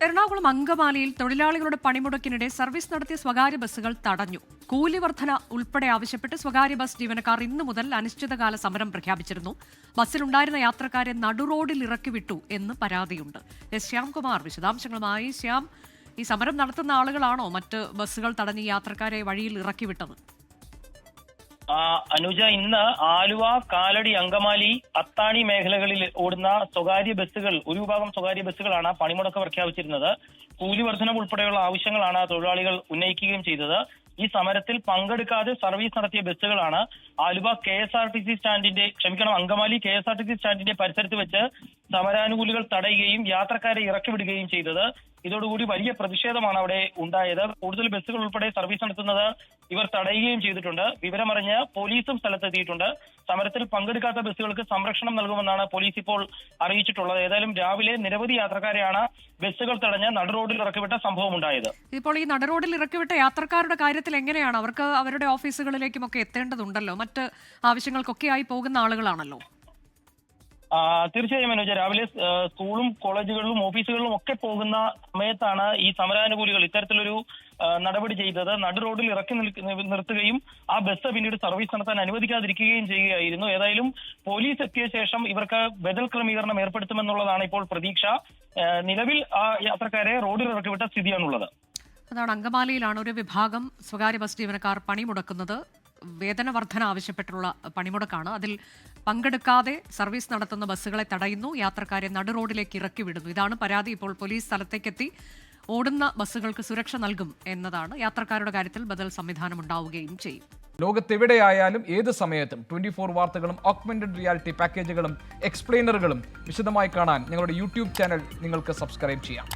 എറണാകുളം അങ്കമാലിയിൽ തൊഴിലാളികളുടെ പണിമുടക്കിനിടെ സർവീസ് നടത്തിയ സ്വകാര്യ ബസ്സുകൾ തടഞ്ഞു. കൂലി വർധന ഉൾപ്പെടെ ആവശ്യപ്പെട്ട് സ്വകാര്യ ബസ് ജീവനക്കാർ ഇന്നു മുതൽ അനിശ്ചിതകാല സമരം പ്രഖ്യാപിച്ചിരുന്നു. ബസ്സിലുണ്ടായിരുന്ന യാത്രക്കാരെ നടുറോഡിൽ ഇറക്കി വിട്ടു എന്ന് പരാതിയുണ്ട്. എസ് ശ്യാംകുമാർ വിശദാംശങ്ങളുമായി. ശ്യാം ഈ സമരം നടത്തുന്ന ആളുകളാണോ മറ്റ് ബസ്സുകൾ തടഞ്ഞ് യാത്രക്കാരെ വഴിയിൽ ഇറക്കി വിട്ടത് ആ, അനുജ ഇന്ന് ആലുവ കാലടി അങ്കമാലി അത്താണി മേഖലകളിൽ ഓടുന്ന സ്വകാര്യ ബസ്സുകൾ ഒരു വിഭാഗം സ്വകാര്യ ബസ്സുകളാണ് പണിമുടക്ക് പ്രഖ്യാപിച്ചിരുന്നത്. കൂലി വർധനം ഉൾപ്പെടെയുള്ള ആവശ്യങ്ങളാണ് തൊഴിലാളികൾ ഉന്നയിക്കുകയും ചെയ്തത്. ഈ സമരത്തിൽ പങ്കെടുക്കാതെ സർവീസ് നടത്തിയ ബസ്സുകളാണ് Aluva K S R T C സ്റ്റാൻഡിന്റെ ക്ഷമിക്കണം Angamaly K S R T C സ്റ്റാൻഡിന്റെ പരിസരത്ത് വെച്ച് സമരാനുകൂലികൾ തടയുകയും യാത്രക്കാരെ ഇറക്കിവിടുകയും ചെയ്തത്. ഇതോടുകൂടി വലിയ പ്രതിഷേധമാണ് അവിടെ ഉണ്ടായത്. കൂടുതൽ ബസ്സുകൾ ഉൾപ്പെടെ സർവീസ് നടത്തുന്നത് ഇവർ തടയുകയും ചെയ്തിട്ടുണ്ട്. വിവരമറിഞ്ഞ് പോലീസും സ്ഥലത്തെത്തിയിട്ടുണ്ട്. സമരത്തിൽ പങ്കെടുക്കാത്ത ബസ്സുകൾക്ക് സംരക്ഷണം നൽകുമെന്നാണ് പോലീസ് ഇപ്പോൾ അറിയിച്ചിട്ടുള്ളത്. ഏതായാലും രാവിലെ നിരവധി യാത്രക്കാരെയാണ് ബസ്സുകൾ തടഞ്ഞ് നടുറോഡിൽ ഇറക്കിവിട്ട സംഭവം ഉണ്ടായത് ഇപ്പോൾ ഈ നടുറോഡിൽ ഇറക്കിവിട്ട യാത്രക്കാരുടെ കാര്യത്തിൽ എങ്ങനെയാണ് അവർക്ക് അവരുടെ ഓഫീസുകളിലേക്കും ഒക്കെ എത്തേണ്ടതുണ്ടല്ലോ? മറ്റ് ആവശ്യങ്ങൾക്കൊക്കെയായി പോകുന്ന ആളുകളാണല്ലോ. തീർച്ചയായും മനോജ് രാവിലെ സ്കൂളും കോളേജുകളിലും ഓഫീസുകളിലും ഒക്കെ പോകുന്ന സമയത്താണ് ഈ സമരാനുകൂലികൾ ഇത്തരത്തിലൊരു നടപടി ചെയ്തത്. നടു റോഡിൽ ഇറക്കി നിർത്തുകയും ആ ബസ് പിന്നീട് സർവീസ് നടത്താൻ അനുവദിക്കാതിരിക്കുകയും ചെയ്യുകയായിരുന്നു. ഏതായാലും പോലീസ് എത്തിയ ശേഷം ഇവർക്ക് ബദൽ ക്രമീകരണം ഏർപ്പെടുത്തുമെന്നുള്ളതാണ് ഇപ്പോൾ പ്രതീക്ഷ. നിലവിൽ ആ യാത്രക്കാരെ റോഡിൽ ഇറക്കിവിട്ട സ്ഥിതിയാണുള്ളത്. അതാണ് അങ്കമാലിയിലാണ് ഒരു വിഭാഗം സ്വകാര്യ ബസ് ജീവനക്കാർ പണിമുടക്കുന്നത്. വേതന വർധന ആവശ്യപ്പെട്ടുള്ള പണിമുടക്കാണ്. അതിൽ പങ്കെടുക്കാതെ സർവീസ് നടത്തുന്ന ബസ്സുകളെ തടയുന്നു. യാത്രക്കാരെ നടു റോഡിലേക്ക് ഇറക്കി വിടുന്നു. ഇതാണ് പരാതി ഇപ്പോൾ പോലീസ് സ്ഥലത്തേക്കെത്തി ഓടുന്ന ബസ്സുകൾക്ക് സുരക്ഷ നൽകും എന്നതാണ്. യാത്രക്കാരുടെ കാര്യത്തിൽ ബദൽ സംവിധാനം ഉണ്ടാവുകയും ചെയ്യും. ലോകത്തെവിടെയായാലും ഏത് സമയത്തും ട്വന്റി ഫോർ വാർത്തകളും ഓക്മെന്റഡ് റിയാലിറ്റി പാക്കേജുകളും എക്സ്പ്ലെയിനറുകളും വിശദമായി കാണാൻ ഞങ്ങളുടെ യൂട്യൂബ് ചാനൽ നിങ്ങൾക്ക് സബ്സ്ക്രൈബ് ചെയ്യാം.